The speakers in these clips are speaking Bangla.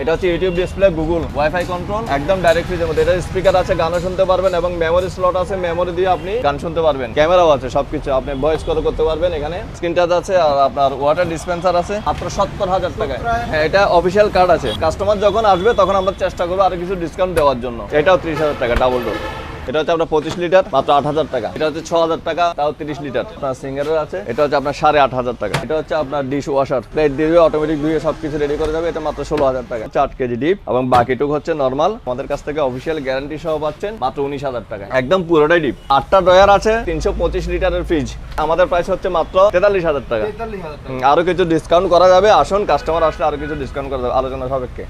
এটা হচ্ছে YouTube display Google wifi control একদম ডাইরেক্ট ফ্রিজের মধ্যে এটা স্পিকার আছে, গানও শুনতে পারবেন এবং মেমোরি স্লট আছে মেমোরি দিয়ে আপনি গান শুনতে পারবেন। ক্যামেরাও আছে, সবকিছু। আপনি ভয়েস কল করতে পারবেন এখানে। স্ক্রিন টাচ আছে আর আপনার ওয়াটার ডিসপেন্সার আছে, মাত্র সত্তর হাজার টাকায়। হ্যাঁ এটা অফিসিয়াল কার্ড আছে। কাস্টমার যখন আসবে, তখন আমরা চেষ্টা করব আরও কিছু ডিসকাউন্ট দেওয়ার জন্য। এটাও ত্রিশ হাজার টাকা ডাবল ডোর এটা হচ্ছে আপনার পঁচিশ লিটার মাত্র আট হাজার টাকা। এটা হচ্ছে ছ হাজার টাকা তাও তিরিশ লিটার। আপনার সিঙ্গারের আছে এটা হচ্ছে আপনার সাড়ে আট হাজার টাকা। এটা হচ্ছে আপনার ডিশ ওয়াশার। প্লেট দিয়ে অটোমেটিক ধুয়ে সবকিছু রেডি করে যাবে। এটা মাত্র ষোলো হাজার টাকা। চার কেজি ডিপ এবং বাকিটুক হচ্ছে নর্মাল আমাদের কাছ থেকে অফিসিয়াল গ্যারান্টি সহ পাচ্ছেন মাত্র উনিশ হাজার টাকা। একদম পুরোটাই ডিপ আটটা ড্রয়ার আছে তিনশো পঁচিশ লিটারের ফ্রিজ আমাদের প্রাইস হচ্ছে মাত্র তেতাল্লিশ হাজার টাকা। আরও কিছু ডিসকাউন্ট করা যাবে। আসুন কাস্টমার আসলে আরও কিছু ডিসকাউন্ট করা যাবে আলোচনা সাপেক্ষে।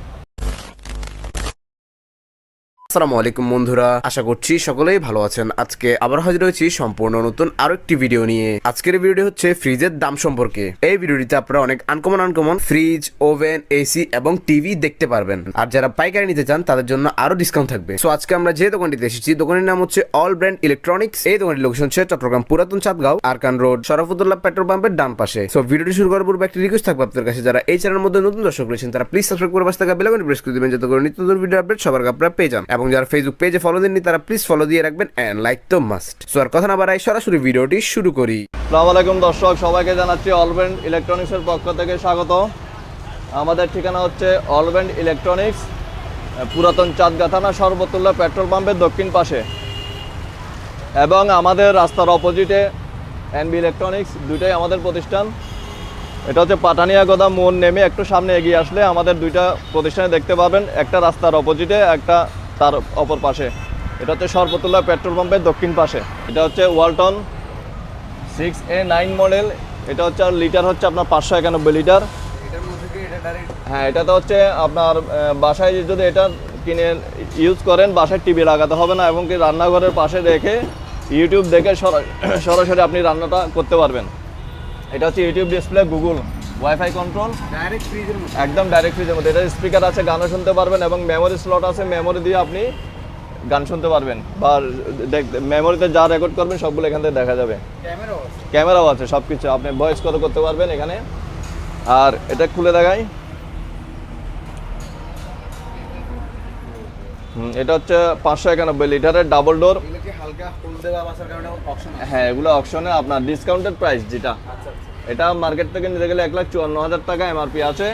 আসসালামু আলাইকুম বন্ধুরা, আশা করছি সকলেই ভালো আছেন। আজকে আবার হাজির হয়েছি সম্পূর্ণ নতুন আরও একটি ভিডিও নিয়ে। আজকের ভিডিও হচ্ছে ফ্রিজের দাম সম্পর্কে। এই ভিডিওটিতে আপনারা অনেক uncommon uncommon fridge oven AC এবং টিভি দেখতে পারবেন। আর যারা পাইকারি নিতে চান, তাদের জন্য আরও ডিসকাউন্ট থাকবে। সো আজকে আমরা যে দোকানটিতে এসেছি দোকানের নাম হচ্ছে অল ব্র্যান্ড ইলেকট্রনিক্স এই দোকানটির লোকেশন হচ্ছে চট্টগ্রাম পুরাতন চাঁদগাঁও, আরকান রোড শরফুদ্দুল্লাহ পেট্রোল পাম্পের ডান পাশে। সো ভিডিওটি শুরু করার পূর্বে একটি রিকোয়েস্ট থাকবে আপনাদের কাছে। যারা এই চ্যানেলের মধ্যে নতুন দর্শক রয়েছেন, তারা প্লিজ সাবস্ক্রাইব করে পাশে থাকা বেলাকন প্রেস করে দিবেন, যাতে করে নিত্য নতুন ভিডিও আপডেট সবার আপনারা পেয়ে যান। এবং যারা ফেসবুক পেজে ফলো দেননি, তারা প্লিজ ফলো দিয়ে রাখবেন এন্ড লাইক তো মাস্ট সো আর কথা না বাড়াই সরাসরি ভিডিওটি শুরু করি। আসসালামু আলাইকুম দর্শক, সবাইকে জানাচ্ছি অলব্যান্ড ইলেকট্রনিক্সের পক্ষ থেকে স্বাগত। আমাদের ঠিকানা হচ্ছে অলব্যান্ড ইলেকট্রনিক্স পুরাতন চাঁদগা থানা সর্বতুল্লা পেট্রোল পাম্পের দক্ষিণ পাশে। এবং আমাদের রাস্তার অপোজিটে এনবি ইলেকট্রনিক্স দুইটাই আমাদের প্রতিষ্ঠান। এটা হচ্ছে পাটানিয়া গোদাম মোড় নেমে একটু সামনে এগিয়ে আসলে আমাদের দুইটা প্রতিষ্ঠানে দেখতে পাবেন। একটা রাস্তার অপোজিটে একটা তার অপর পাশে। এটা হচ্ছে সর্বতুল্লাহ পেট্রোল পাম্পের দক্ষিণ পাশে। এটা হচ্ছে Walton six A nine model. এটা হচ্ছে আর লিটার হচ্ছে আপনার পাঁচশো একানব্বই লিটার। হ্যাঁ এটাতে হচ্ছে আপনার বাসায় যদি এটা কিনে ইউজ করেন, বাসায় টিভি লাগাতে হবে না এবং কি রান্নাঘরের পাশে রেখে ইউটিউব দেখে সরা- সরাসরি আপনি রান্নাটা করতে পারবেন। এটা হচ্ছে YouTube display Google WiFi control direct ফ্রিজের মধ্যে একদম ডাইরেক্ট ফ্রিজের মধ্যে এটা স্পিকার আছে গানও শুনতে পারবেন এবং মেমোরি স্লট আছে মেমোরি দিয়ে আপনি গান শুনতে পারবেন। বা মেমোরিতে যা রেকর্ড করবেন সবগুলো এখান থেকে দেখা যাবে। ক্যামেরাও আছে। ক্যামেরাও আছে সব কিছু আপনি ভয়েস কল করতে পারবেন এখানে। আর এটা খুলে দেখাই। এটা হচ্ছে পাঁচশো একানব্বই লিটারের ডাবল ডোর হ্যাঁ এগুলো অপশনে আপনার ডিসকাউন্টেড প্রাইস যেটা। আচ্ছা। এটা মার্কেট থেকে নিতে গেলে এক লাখ চুয়ান্ন হাজার টাকা এমআরপি আছে।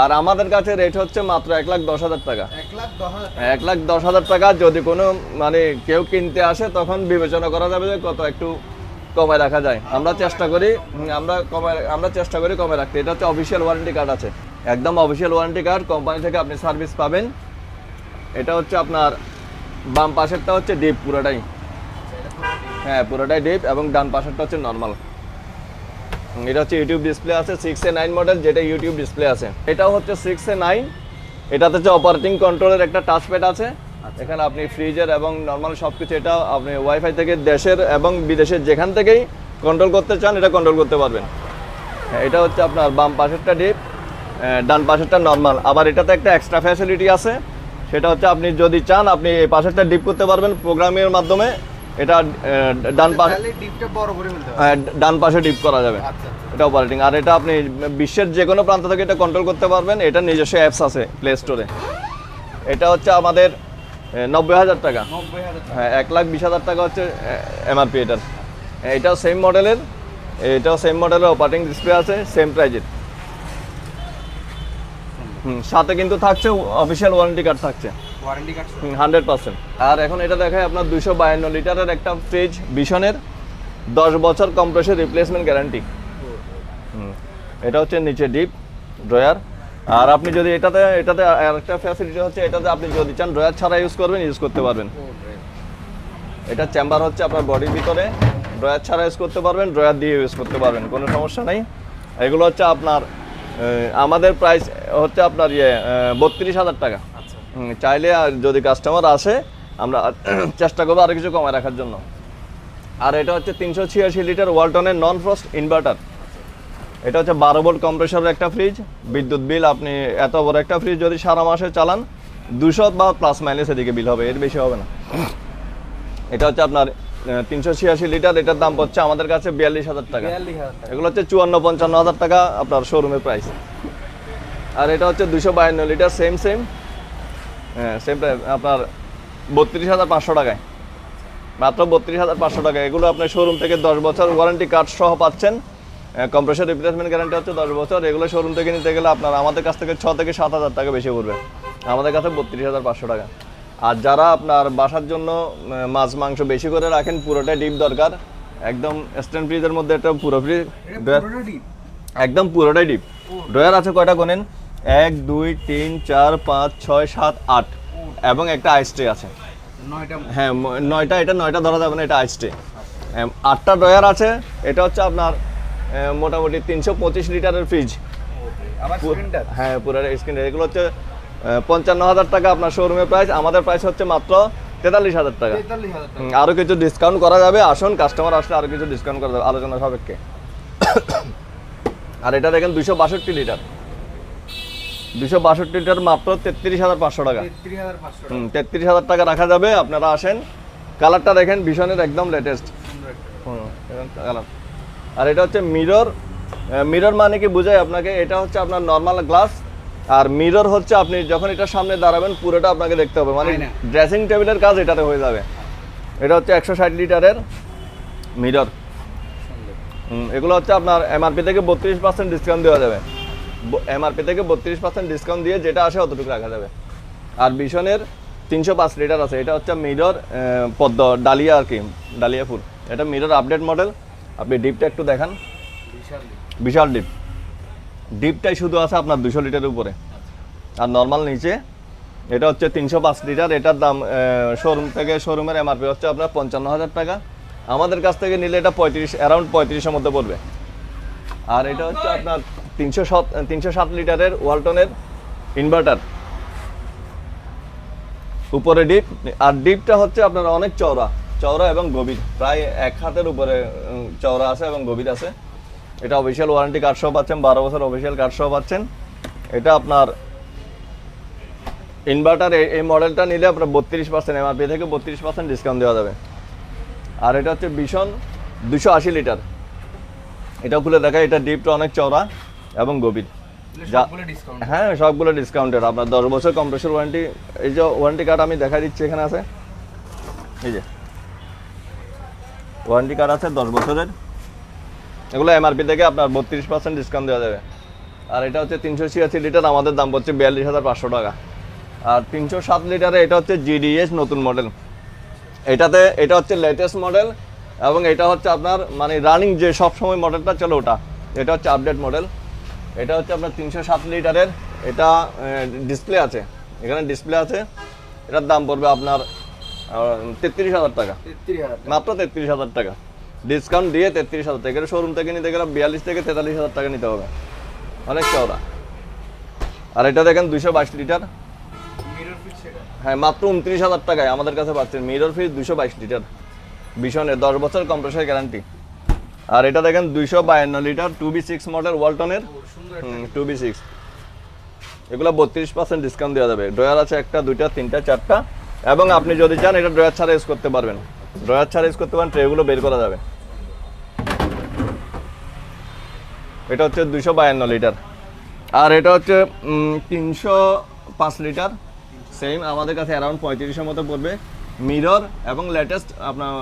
আর আমাদের কাছে রেট হচ্ছে মাত্র এক লাখ দশ হাজার টাকা। এক লাখ দশ হাজার। টাকা যদি কোনো মানে কেউ কিনতে আসে তখন বিবেচনা করা যাবে যে কত একটু কমে রাখা যায়। আমরা চেষ্টা করি আমরা কমে আমরা চেষ্টা করি কমে রাখতে। এটা হচ্ছে অফিসিয়াল ওয়ারেন্টি কার্ড আছে। একদম অফিসিয়াল ওয়ারেন্টি কার্ড কোম্পানি থেকে আপনি সার্ভিস পাবেন। এটা হচ্ছে আপনার বাম পাশেরটা হচ্ছে ডিপ পুরোটাই। হ্যাঁ পুরোটাই ডিপ এবং ডান পাশেরটা হচ্ছে নর্মাল এটা হচ্ছে ইউটিউব ডিসপ্লে আছে সিক্স এ নাইন মডেল যেটা ইউটিউব ডিসপ্লে আছে। এটাও হচ্ছে সিক্স এ নাইন এটাতে হচ্ছে অপারেটিং কন্ট্রোলের একটা টাচপ্যাড আছে। এখানে আপনি ফ্রিজের এবং নর্মাল সব কিছু এটা আপনি ওয়াইফাই থেকে দেশের এবং বিদেশের যেখান থেকেই কন্ট্রোল করতে চান এটা কন্ট্রোল করতে পারবেন। এটা হচ্ছে আপনার বাম পাশেরটা ডিপ ডান পাশেরটা নর্মাল আবার এটাতে একটা এক্সট্রা ফ্যাসিলিটি আছে। সেটা হচ্ছে আপনি যদি চান আপনি এই পাশেরটা ডিপ করতে পারবেন প্রোগ্রামের মাধ্যমে। এটা ডান পাশে ফেলতে হবে। হ্যাঁ, ডান পাশে ডিপ করা যাবে। আচ্ছা আচ্ছা। এটা অপারেটিং আর এটা আপনি বিশ্বের যে কোনো প্রান্ত থেকে এটা কন্ট্রোল করতে পারবেন। এটা নিজস্ব অ্যাপস আছে প্লে স্টোরে এটা হচ্ছে আমাদের নব্বই হাজার টাকা। হ্যাঁ এক লাখ বিশ হাজার টাকা হচ্ছে এমআরপি এটার। এটাও সেম মডেলের এটাও সেম মডেলের অপারেটিং ডিসপ্লে আছে সেম প্রাইজের হুম সাথে কিন্তু থাকছে অফিসিয়াল ওয়ারেন্টি কার্ড থাকছে। ওয়ারেন্টি কার্ড হান্ড্রেড পার্সেন্ট আর এখন এটা দেখায় আপনার দুশো বায়ান্ন লিটারের একটা ফ্রিজ বিশনের দশ বছর কম্প্রেসর রিপ্লেসমেন্ট গ্যারান্টি এটা হচ্ছে নিচে ডিপ ড্রয়ার আর আপনি যদি এটাতে এটাতে আরেকটা ফ্যাসিলিটি হচ্ছে এটাতে আপনি যদি চান ড্রয়ার ছাড়া ইউজ করবেন ইউজ করতে পারবেন। এটা চেম্বার হচ্ছে আপনার বডির ভিতরে ড্রয়ার ছাড়া ইউজ করতে পারবেন ড্রয়ার দিয়ে ইউজ করতে পারবেন কোনো সমস্যা নেই। এগুলো হচ্ছে আপনার আমাদের প্রাইস হচ্ছে আপনার ইয়ে বত্রিশ হাজার টাকা। চাইলে আর যদি কাস্টমার আসে আমরা চেষ্টা করব আরও কিছু কমায় রাখার জন্য। আর এটা হচ্ছে তিনশো ছিয়াশি লিটার ওয়ালটনের নন ফ্রস্ট ইনভার্টার এটা হচ্ছে বারো ভোল্ট কম্প্রেসরের একটা ফ্রিজ বিদ্যুৎ বিল আপনি এত বড় একটা ফ্রিজ যদি সারা মাসে চালান দুশো বা প্লাস মাইনাস এদিকে বিল হবে এর বেশি হবে না। এটা হচ্ছে আপনার তিনশো ছিয়াশি লিটার এটার দাম পড়ছে আমাদের কাছে বিয়াল্লিশ হাজার টাকা। এগুলো হচ্ছে চুয়ান্ন পঞ্চান্ন হাজার টাকা আপনার শোরুমের প্রাইস আর এটা হচ্ছে দুশো বায়ান্ন লিটার সেম সেম হ্যাঁ সেম আপনার বত্রিশ হাজার পাঁচশো টাকায়। মাত্র বত্রিশ হাজার পাঁচশো টাকা এগুলো আপনি শোরুম থেকে দশ বছর ওয়ারেন্টি কার্ড সহ পাচ্ছেন। কম্প্রেসার রিপ্লেসমেন্ট গ্যারান্টি হচ্ছে দশ বছর। এগুলো শোরুম থেকে নিতে গেলে আপনার আমাদের কাছ থেকে ছ থেকে সাত হাজার টাকা বেশি পড়বে। আমাদের কাছে বত্রিশ হাজার পাঁচশো টাকা। আর যারা আপনার বাসার জন্য মাছ মাংস বেশি করে রাখেন পুরোটাই ডিপ দরকার। একদম স্ট্যান্ড ফ্রিজের মধ্যে একটা পুরো ফ্রিজ একদম পুরোটাই ডিপ ড্রয়ার আছে কয়টা কোনেন এক দুই তিন চার পাঁচ ছয় সাত আট। এবং একটা আইস ট্রে আছে। হ্যাঁ নয়টা এটা নয়টা ধরা যাবে না এটা আইসটে আটটা ড্রয়ার আছে এটা হচ্ছে আপনার মোটামুটি তিনশো পঁচিশ লিটারের ফ্রিজ হ্যাঁ পুরো স্ক্রিন এগুলো হচ্ছে পঞ্চান্ন হাজার টাকা আপনার শোরুমের প্রাইস আমাদের প্রাইস হচ্ছে মাত্র তেতাল্লিশ হাজার টাকা। তেতাল্লিশ হাজার টাকা। হুম, আরও কিছু ডিসকাউন্ট করা যাবে। আসুন কাস্টমার আসলে আরও কিছু ডিসকাউন্ট করা যাবে আলোচনা সাপেক্ষে। আর এটা দেখেন দুশো বাষট্টি লিটার। দুশো বাষট্টি লিটার মাত্র তেত্রিশ হাজার পাঁচশো টাকা। তেত্রিশ হাজার টাকা। হুম তেত্রিশ হাজার টাকা রাখা যাবে আপনারা আসেন। কালারটা দেখেন ভীষণের একদম লেটেস্ট হুম কালার আর এটা হচ্ছে মিরর মিরর মানে কি বোঝায় আপনাকে? এটা হচ্ছে আপনার নর্মাল গ্লাস আর মিরর হচ্ছে আপনি যখন এটা সামনে দাঁড়াবেন পুরোটা আপনাকে দেখতে হবে। মানে ড্রেসিং টেবিলের কাজ এটাতে হয়ে যাবে। এটা হচ্ছে একশো ষাট লিটারের মিরর এগুলো হচ্ছে আপনার এমআরপি থেকে বত্রিশ পার্সেন্ট ডিসকাউন্ট দেওয়া যাবে। এমআরপি থেকে বত্রিশ পার্সেন্ট ডিসকাউন্ট দিয়ে যেটা আসে অতটুকু রাখা যাবে। আর বিশনের তিনশো পাঁচ লিটার আছে। এটা হচ্ছে মিরর পদ্ম ডালিয়া আর কি ডালিয়া ফুল। এটা মিরর আপডেট মডেল আপনি ডিপটা একটু দেখান। বিশাল বিশাল ডিপ ডিপটাই শুধু আছে আপনার দুশো লিটারের উপরে। আর নর্মাল নিচে এটা হচ্ছে তিনশো পাঁচ লিটার এটার দাম শোরুম থেকে শোরুমের এমআরপি হচ্ছে আপনার পঞ্চান্ন হাজার টাকা। আমাদের কাছ থেকে নিলে এটা পঁয়ত্রিশ অ্যারাউন্ড পঁয়ত্রিশের মধ্যে পড়বে। আর এটা হচ্ছে আপনার তিনশো তিনশো সাত লিটারের ওয়ালটনের ইনভার্টার। উপরে ডিপ, আর ডিপটা হচ্ছে আপনার অনেক চওড়া চওড়া এবং গভীর। প্রায় এক হাতের উপরে চওড়া আছে এবং গভীর আছে। এটা অফিসিয়াল ওয়ারেন্টি কার্ড সহ পাচ্ছেন, বারো বছর অফিসিয়াল কার্ড সহ পাচ্ছেন। এটা আপনার ইনভার্টার এই মডেলটা নিলে আপনার বত্রিশ পার্সেন্ট এমআরপি থেকে বত্রিশ পার্সেন্ট ডিসকাউন্ট দেওয়া যাবে। আর এটা হচ্ছে ভীষণ দুশো আশি লিটার। এটা খুলে দেখা এটা ডিপটা অনেক চওড়া। এবং গভীর। হ্যাঁ সবগুলো ডিসকাউন্টেড আপনার দশ বছর কম্প্রেসর ওয়ারেন্টি এই যে ওয়ারেন্টি কার্ড আমি দেখা দিচ্ছি এখানে আছে। এই যে। ওয়ারেন্টি কার্ড আছে দশ বছরের। এগুলো এমআরপি থেকে আপনার বত্রিশ পার্সেন্ট ডিসকাউন্ট দেওয়া যাবে। আর এটা হচ্ছে তিনশো ছিয়াশি লিটার আমাদের দাম পড়ছে বিয়াল্লিশ হাজার পাঁচশো টাকা। আর তিনশো সাত লিটারে এটা হচ্ছে জিডিএস নতুন মডেল এটাতে এটা হচ্ছে লেটেস্ট মডেল এবং এটা হচ্ছে আপনার মানে রানিং যে সব সময় মডেলটা চলে ওটা। এটা হচ্ছে আপডেট মডেল এটা হচ্ছে আপনার তিনশো সাত লিটারের। এটা ডিসপ্লে আছে। এখানে ডিসপ্লে আছে। এটার দাম পড়বে আপনার তেত্রিশ হাজার টাকা। মাত্র তেত্রিশ হাজার টাকা। ডিসকাউন্ট দিয়ে তেত্রিশ হাজার টাকা। শোরুম থেকে নিতে গেলে বিয়াল্লিশ থেকে তেতাল্লিশ হাজার টাকা নিতে হবে। অনেক চওড়া। আর এটা দেখেন দুশো বাইশ লিটার। হ্যাঁ মাত্র উনত্রিশ হাজার টাকায়। আমাদের কাছে পাচ্ছেন মিরর ফ্রিজ দুশো বাইশ লিটার। ভীষণের দশ বছর কম্প্রেসার গ্যারান্টি আর এটা দেখেন দুইশো বায়ান্ন litre two B six model ওয়ালটনের two B six এগুলো বত্রিশ পার্সেন্ট ডিসকাউন্ট দেওয়া যাবে। ড্রয়ার আছে একটা দুইটা তিনটা চারটা। এবং আপনি যদি চান এটা ড্রয়ার ছাড়া ইউজ করতে পারবেন। ড্রয়ার ছাড়া ইউজ করতে পারেন ট্রেগুলো বের করা যাবে। এটা হচ্ছে দুশো বায়ান্ন লিটার। আর এটা হচ্ছে তিনশো পাঁচ লিটার। সেম আমাদের কাছে অ্যারাউন্ড পঁয়ত্রিশের মতো পড়বে। মিরর এবং লেটেস্ট আপনার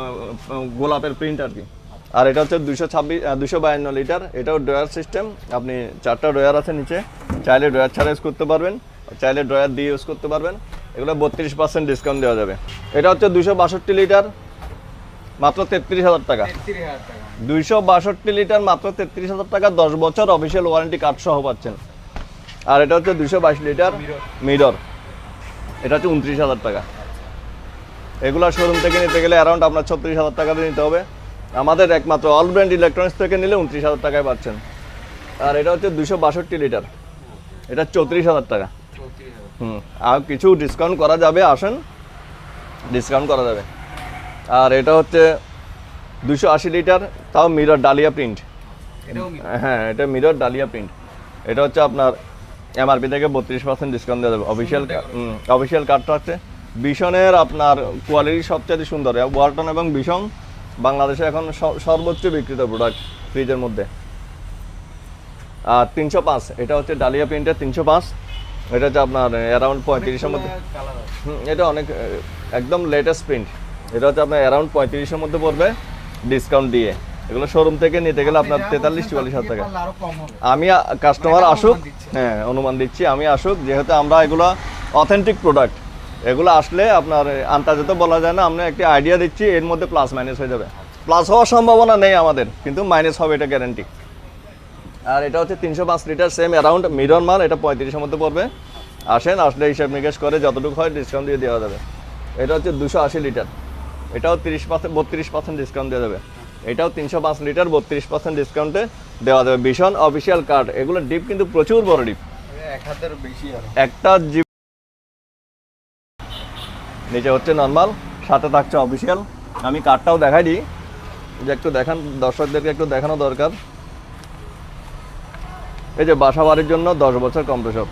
গোলাপের প্রিন্ট আর কি। আর এটা হচ্ছে দুশো ছাব্বিশ দুশো বায়ান্ন লিটার। এটাও ড্রয়ার সিস্টেম। আপনি চারটা ড্রয়ার আছে নিচে। চাইলে ড্রয়ার ছাড়া ইউজ করতে পারবেন। চাইলে ড্রয়ার দিয়ে ইউজ করতে পারবেন। এগুলো বত্রিশ পার্সেন্ট ডিসকাউন্ট দেওয়া যাবে। এটা হচ্ছে দুশো বাষট্টি লিটার, মাত্র তেত্রিশ হাজার টাকা। দুইশো বাষট্টি লিটার, মাত্র তেত্রিশ হাজার টাকা। দশ বছর অফিসিয়াল ওয়ারেন্টি কার্ড সহ পাচ্ছেন। আর এটা হচ্ছে দুশো বাইশ লিটার মিরর। এটা হচ্ছে উনত্রিশ হাজার টাকা। এগুলো শোরুম থেকে নিতে গেলে অ্যারাউন্ড আপনার ছত্রিশ হাজার টাকা নিতে হবে। আমাদের একমাত্র অল ব্র্যান্ড ইলেকট্রনিক্স থেকে নিলে উনত্রিশ হাজার টাকায় পাচ্ছেন। আর এটা হচ্ছে দুশো বাষট্টি লিটার এটা চৌত্রিশ হাজার টাকা। হুম আর কিছু ডিসকাউন্ট করা যাবে আসেন। ডিসকাউন্ট করা যাবে। আর এটা হচ্ছে দুশো আশি লিটার তাও মিরর ডালিয়া প্রিন্ট হ্যাঁ এটা মিরর ডালিয়া প্রিন্ট এটা হচ্ছে আপনার এমআরপি থেকে বত্রিশ পার্সেন্ট ডিসকাউন্ট দেওয়া যাবে। অফিসিয়াল অফিসিয়াল কার্ডটা হচ্ছে বিশনের আপনার কোয়ালিটি সবচেয়ে সুন্দর। ওয়ালটন এবং বিশন বাংলাদেশে এখন সর্বোচ্চ বিক্রিত প্রোডাক্ট ফ্রিজের মধ্যে। আর তিনশো পাঁচ এটা হচ্ছে ডালিয়া প্রিন্টের তিনশো পাঁচ। এটা হচ্ছে আপনার অ্যারাউন্ড পঁয়ত্রিশের মধ্যে। এটা অনেক একদম লেটেস্ট প্রিন্ট এটা হচ্ছে আপনার অ্যারাউন্ড পঁয়ত্রিশের মধ্যে পড়বে ডিসকাউন্ট দিয়ে। এগুলো শোরুম থেকে নিতে গেলে আপনার তেতাল্লিশ চুয়াল্লিশ হাজার টাকা। আমি কাস্টমার আসুক হ্যাঁ অনুমান দিচ্ছি আমি আসুক যেহেতু আমরা এগুলো অথেন্টিক প্রোডাক্ট এগুলো আসলে আপনার আন্তর্জাত বলা যায় না আমরা একটি আইডিয়া দিচ্ছি এর মধ্যে প্লাস মাইনাস হয়ে যাবে। প্লাস হওয়ার সম্ভাবনা নেই আমাদের কিন্তু মাইনাস হবে এটা গ্যারান্টি আর এটা হচ্ছে তিনশো পাঁচ লিটার সেম অ্যারাউন্ড মিরর মাল এটা পঁয়ত্রিশের মধ্যে পড়বে। আসেন আসলে হিসাব নিকেশ করে যতটুকু হয় ডিসকাউন্ট দিয়ে দেওয়া যাবে। এটা হচ্ছে দুশো আশি লিটার এটাও তিরিশ পার্সেন্ট বত্রিশ পার্সেন্ট ডিসকাউন্ট দেওয়া যাবে। এটাও তিনশো পাঁচ লিটার বত্রিশ পার্সেন্ট ডিসকাউন্টে দেওয়া যাবে। ভীষণ অফিসিয়াল কার্ড এগুলো ডিপ কিন্তু প্রচুর বড় ডিপ একটা নিচে হচ্ছে নর্মাল সাথে থাকছে অফিসিয়াল আমি কার্ডটাও দেখাই দিই। যে একটু দেখান দর্শকদেরকে একটু দেখানো দরকার। এই যে বাসা বাড়ির জন্য দশ বছর কম্প্রেসর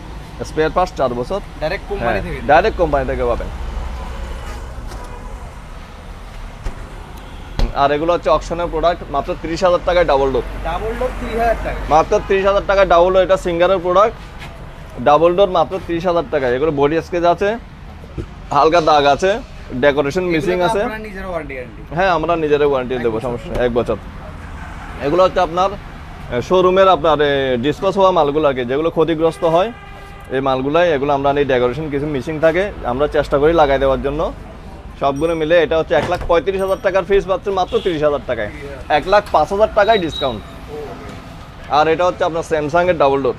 স্পেয়ার পার্টস চার বছর। ডাইরেক্ট কোম্পানি থেকে। ডাইরেক্ট কোম্পানি থেকে পাবেন। আর এগুলো হচ্ছে অকশনের প্রোডাক্ট মাত্র তিরিশ হাজার টাকায় ডাবল ডোর ডাবল ডোর 30000 টাকা মাত্র তিরিশ হাজার টাকায় ডাবল ডোর এটা সিঙ্গারের প্রোডাক্ট ডাবল ডোর মাত্র তিরিশ হাজার টাকায়। এগুলো বডি স্কেচ আছে। হালকা দাগ আছে ডেকোরেশন মিসিং আছে। হ্যাঁ আমরা নিজেরা ওয়ারেন্টি দেবো সমস্যা এক বছর। এগুলো হচ্ছে আপনার শোরুমের আপনার ডিসপোজ হওয়া মালগুলো আর কি যেগুলো ক্ষতিগ্রস্ত হয় এই মালগুলাই এগুলো আমরা এই ডেকোরেশন কিছু মিসিং থাকে আমরা চেষ্টা করি লাগাই দেওয়ার জন্য। সবগুলো মিলে এটা হচ্ছে এক লাখ পঁয়ত্রিশ হাজার টাকার ফিস পাচ্ছেন মাত্র তিরিশ হাজার টাকায়। এক লাখ পাঁচ হাজার টাকায় ডিসকাউন্ট আর এটা হচ্ছে আপনার স্যামসাংয়ের ডাবল ডোর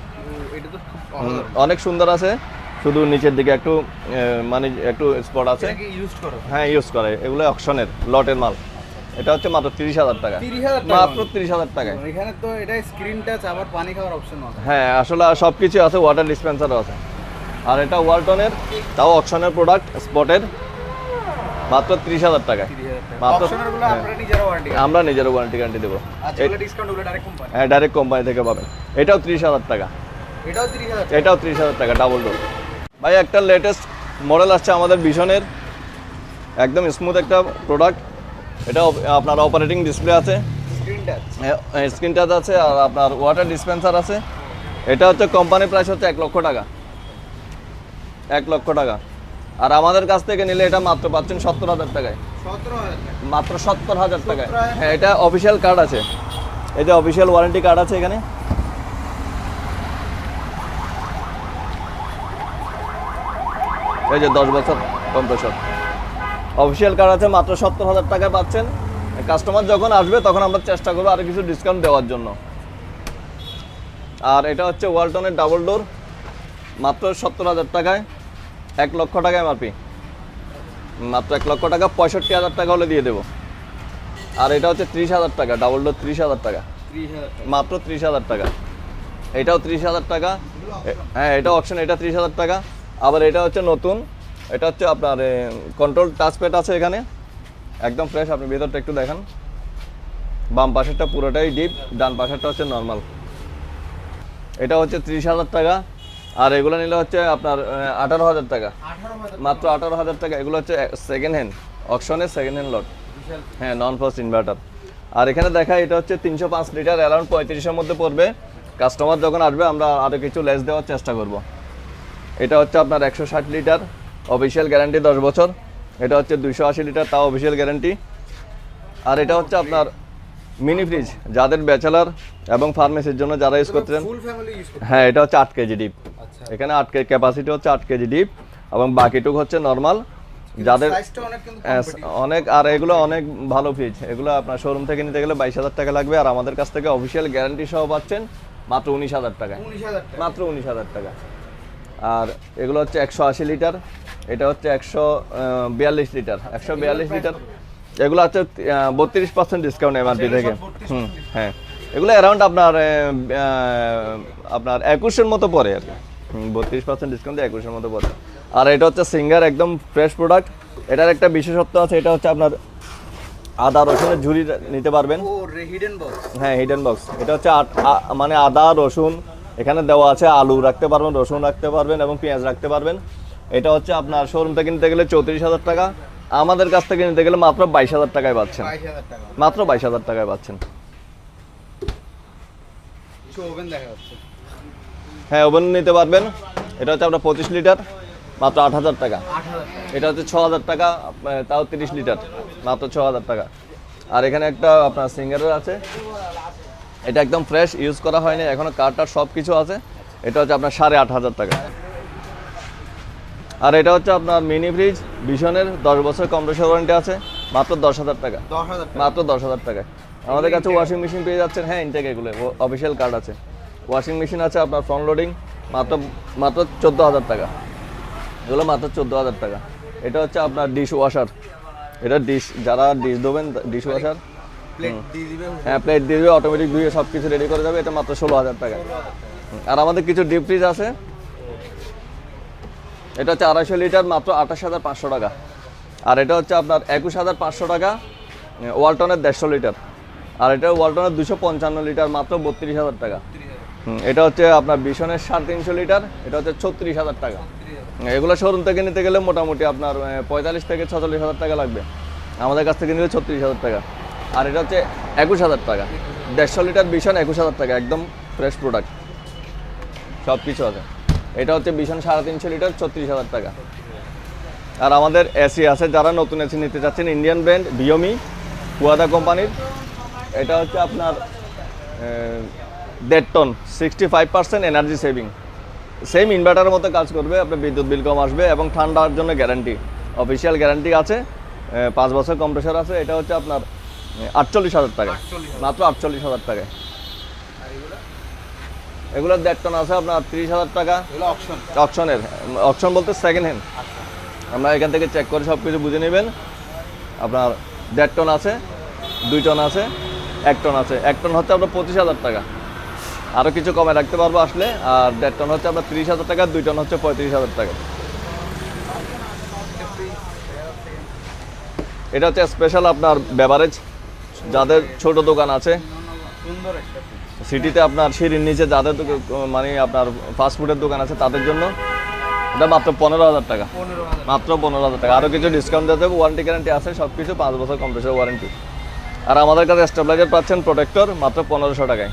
অনেক সুন্দর আছে। শুধু নিচের দিকে একটু মানে একটু স্পট আছে। হ্যাঁ। ইউজ করে। এগুলো অকশনের লটের মাল। এটা হচ্ছে মাত্র তিরিশ হাজার টাকা। 30,000 মাত্র তিরিশ হাজার টাকায়। এখানে তো এটা স্ক্রিন টাচ আবার পানি খাওয়ার অপশন আছে। হ্যাঁ আসলে সব কিছু আছে ওয়াটার ডিসপেন্সারও আছে। আর এটা ওয়ালটনের তাও অকশনের প্রোডাক্ট স্পটের মাত্র তিরিশ হাজার টাকায়। 30000 টাকা। মাত্র- হ্যাঁ। আমরা নিজের ওয়ারেন্টি গ্যারান্টি দেবো। আচ্ছা হ্যাঁ ডাইরেক্ট কোম্পানি থেকে পাবেন। এটাও তিরিশ হাজার টাকা। এটাও 30000 টাকা। এটাও তিরিশ হাজার টাকা ডাবল ডোর ভাই একটা লেটেস্ট মডেল আসছে আমাদের ভীষণের একদম স্মুথ একটা প্রোডাক্ট এটা আপনার অপারেটিং ডিসপ্লে আছে। স্ক্রিন টাচ আছে আর আপনার ওয়াটার ডিসপেন্সার আছে। এটা হচ্ছে কোম্পানি প্রাইস হচ্ছে এক লক্ষ টাকা। এক লক্ষ টাকা। আর আমাদের কাছ থেকে নিলে এটা মাত্র পাচ্ছেন সত্তর হাজার টাকায়। মাত্র সত্তর হাজার টাকায়। হ্যাঁ এটা অফিসিয়াল কার্ড আছে। এই যে অফিসিয়াল ওয়ারেন্টি কার্ড আছে এখানে। এই যে দশ বছর কম্প্রেসর অফিসিয়াল কার্ড আছে মাত্র সত্তর হাজার টাকায় পাচ্ছেন। কাস্টমার যখন আসবে তখন আমরা চেষ্টা করব আরও কিছু ডিসকাউন্ট দেওয়ার জন্য। আর এটা হচ্ছে ওয়ালটনের ডাবল ডোর মাত্র সত্তর হাজার টাকায়। এক লক্ষ টাকা এমআরপি মাত্র এক লক্ষ টাকা পঁয়ষট্টি হাজার টাকা হলে দিয়ে দেবো। আর এটা হচ্ছে ত্রিশ হাজার টাকা ডাবল ডোর ত্রিশ হাজার টাকা। মাত্র ত্রিশ হাজার টাকা। এটাও ত্রিশ হাজার টাকা। হ্যাঁ এটা অপশন এটা ত্রিশ হাজার টাকা। আবার এটা হচ্ছে নতুন। এটা হচ্ছে আপনার কন্ট্রোল টাচপ্যাড আছে এখানে। একদম ফ্রেশ আপনি ভেতরটা একটু দেখান। বাম পাশেরটা পুরোটাই ডিপ ডান পাশেরটা হচ্ছে নর্মাল এটা হচ্ছে ত্রিশ হাজার টাকা আর এগুলো নিলে হচ্ছে আপনার আঠারো হাজার টাকা। মাত্র আঠারো হাজার টাকা এগুলো হচ্ছে সেকেন্ড হ্যান্ড অকশনের সেকেন্ড হ্যান্ড লট হ্যাঁ নন ফাস্ট ইনভার্টার আর এখানে দেখা এটা হচ্ছে তিনশো পাঁচ লিটার অ্যারাউন্ড পঁয়ত্রিশের মধ্যে পড়বে। কাস্টমার যখন আসবে আমরা আরও কিছু লেস দেওয়ার চেষ্টা করব। এটা হচ্ছে আপনার একশো ষাট লিটার অফিসিয়াল গ্যারান্টি দশ বছর। এটা হচ্ছে দুইশো আশি লিটার তাও অফিসিয়াল গ্যারান্টি। আর এটা হচ্ছে আপনার মিনি ফ্রিজ যাদের ব্যাচেলার এবং ফার্মেসির জন্য যারা ইউজ করতে হ্যাঁ এটা হচ্ছে আট কেজি ডিপ আচ্ছা। এখানে আট কেজি ক্যাপাসিটি হচ্ছে আট কেজি ডিপ এবং বাকিটুকু হচ্ছে নর্মাল যাদের হ্যাঁ। অনেক আর এগুলো অনেক ভালো ফ্রিজ এগুলো আপনার শোরুম থেকে নিতে গেলে বাইশ হাজার টাকা লাগবে। আর আমাদের কাছ থেকে অফিসিয়াল গ্যারান্টি সহ পাচ্ছেন মাত্র উনিশ হাজার টাকা। মাত্র উনিশ হাজার টাকা। আর এগুলো হচ্ছে একশো আশি লিটার এটা হচ্ছে একশো বিয়াল্লিশ লিটার একশো বিয়াল্লিশ লিটার। এগুলো হচ্ছে বত্রিশ পার্সেন্ট ডিসকাউন্ট এমআরপি থেকে। হুম হ্যাঁ। এগুলো অ্যারাউন্ড আপনার আপনার একুশের মতো পড়ে আর কি। বত্রিশ পার্সেন্ট ডিসকাউন্ট একুশের মতো পড়ে আর এটা হচ্ছে সিঙ্গার একদম ফ্রেশ প্রোডাক্ট এটার একটা বিশেষত্ব আছে এটা হচ্ছে আপনার আদা রসুনের ঝুড়ি নিতে পারবেন। হ্যাঁ হিডেন বক্স এটা হচ্ছে মানে আদা রসুন এখানে দেওয়া আছে আলু রাখতে পারবেন রসুন রাখতে পারবেন এবং পেঁয়াজ রাখতে পারবেন। এটা হচ্ছে আপনার শোরুম থেকে নিতে গেলে চৌত্রিশ হাজার টাকা আমাদের কাছ থেকে নিতে গেলে মাত্র বাইশ হাজার টাকায় পাচ্ছেন। মাত্র বাইশ হাজার টাকায় পাচ্ছেন। হ্যাঁ ওভেন নিতে পারবেন। এটা হচ্ছে আপনার পঁচিশ লিটার মাত্র আট হাজার টাকা। আট হাজার টাকা। এটা হচ্ছে ছ হাজার টাকা তাও তিরিশ লিটার মাত্র ছ হাজার টাকা। আর এখানে একটা আপনার সিঙ্গারের আছে। এটা একদম ফ্রেশ ইউজ করা হয়নি এখনও কার্টার সব কিছু আছে। এটা হচ্ছে আপনার সাড়ে আট হাজার টাকা। আর এটা হচ্ছে আপনার মিনি ফ্রিজ ভীষণের দশ বছর কম্প্রেসর ওয়ারেন্টি আছে মাত্র দশ হাজার টাকা। দশ মাত্র দশ হাজার টাকায়। আমাদের কাছে ওয়াশিং মেশিন পেয়ে যাচ্ছেন হ্যাঁ ইনটেক এগুলো অফিসিয়াল কার্ড আছে। ওয়াশিং মেশিন আছে আপনার ফ্রন্ট লোডিং মাত্র মাত্র চোদ্দ হাজার টাকা। এগুলো মাত্র চোদ্দ হাজার টাকা। এটা হচ্ছে আপনার ডিশ ওয়াশার এটা ডিশ যারা ডিশ দেবেন ডিশ ওয়াশার হ্যাঁ প্লেট দিয়ে দেবে অটোমেটিক ধুয়ে সব কিছু রেডি করে যাবে এটা মাত্র ষোলো হাজার টাকা। আর আমাদের কিছু ডিপ ফ্রিজ আছে। এটা হচ্ছে আড়াইশো লিটার মাত্র আঠাশ হাজার পাঁচশো টাকা। আর এটা হচ্ছে আপনার একুশ হাজার পাঁচশো টাকা ওয়ালটনের দেড়শো লিটার। আর এটা ওয়ালটনের দুশো পঞ্চান্ন লিটার মাত্র বত্রিশ হাজার টাকা। এটা হচ্ছে আপনার বিশনের সাড়ে তিনশো লিটার এটা হচ্ছে ছত্রিশ হাজার টাকা। এগুলো শোরুম থেকে নিতে গেলে মোটামুটি আপনার পঁয়তাল্লিশ থেকে ছচল্লিশ হাজার টাকা লাগবে। আমাদের কাছ থেকে নিলে ছত্রিশ হাজার টাকা। আর এটা হচ্ছে একুশ হাজার টাকা। দেড়শো লিটার বিশন একুশ হাজার টাকা, একদম ফ্রেশ প্রোডাক্ট সব কিছু আছে। এটা হচ্ছে বিশন সাড়ে তিনশো লিটার, ছত্রিশ হাজার টাকা। আর আমাদের এসি আছে, যারা নতুন এসি নিতে চাচ্ছেন ইন্ডিয়ান ব্র্যান্ড বিয়মি কুয়াদা কোম্পানির। এটা হচ্ছে আপনার দেড় ton sixty five percent energy saving same ইনভার্টারের মতো কাজ করবে, আপনার বিদ্যুৎ বিল কম আসবে এবং ঠান্ডার জন্য গ্যারান্টি অফিসিয়াল গ্যারান্টি আছে। পাঁচ বছর কম্প্রেসার আছে। এটা হচ্ছে আপনার আটচল্লিশ হাজার টাকা। মাত্র আটচল্লিশ হাজার টাকায় এগুলোর দেড় টন আছে আপনার তিরিশ হাজার টাকা। অপশনের অপশন বলতে সেকেন্ড হ্যান্ড আমরা এখান থেকে চেক করে সব কিছু বুঝে নেবেন। আপনার দেড় টন আছে দুই টন আছে এক টন আছে। এক টন হচ্ছে আপনার পঁচিশ হাজার টাকা। আরও কিছু কমে রাখতে পারব আসলে। আর দেড় টন হচ্ছে আপনার তিরিশ হাজার টাকা দুই টন হচ্ছে পঁয়ত্রিশ হাজার টাকা। এটা হচ্ছে স্পেশাল আপনার বেভারেজ যাদের ছোট দোকান আছে। সিটিতে আপনার সিঁড়ির নিচে যাদের মানে আপনার ফাস্টফুডের দোকান আছে তাদের জন্য এটা মাত্র পনেরো হাজার টাকা। মাত্র পনেরো হাজার টাকা। আরও কিছু ডিসকাউন্ট দিতে হবে ওয়ারেন্টি গ্যারান্টি আছে সব কিছু পাঁচ বছর কম্পিউটার ওয়ারেন্টি আর আমাদের কাছে স্টেবিলাইজার পাচ্ছেন প্রোটেক্টর মাত্র পনেরোশো টাকায়।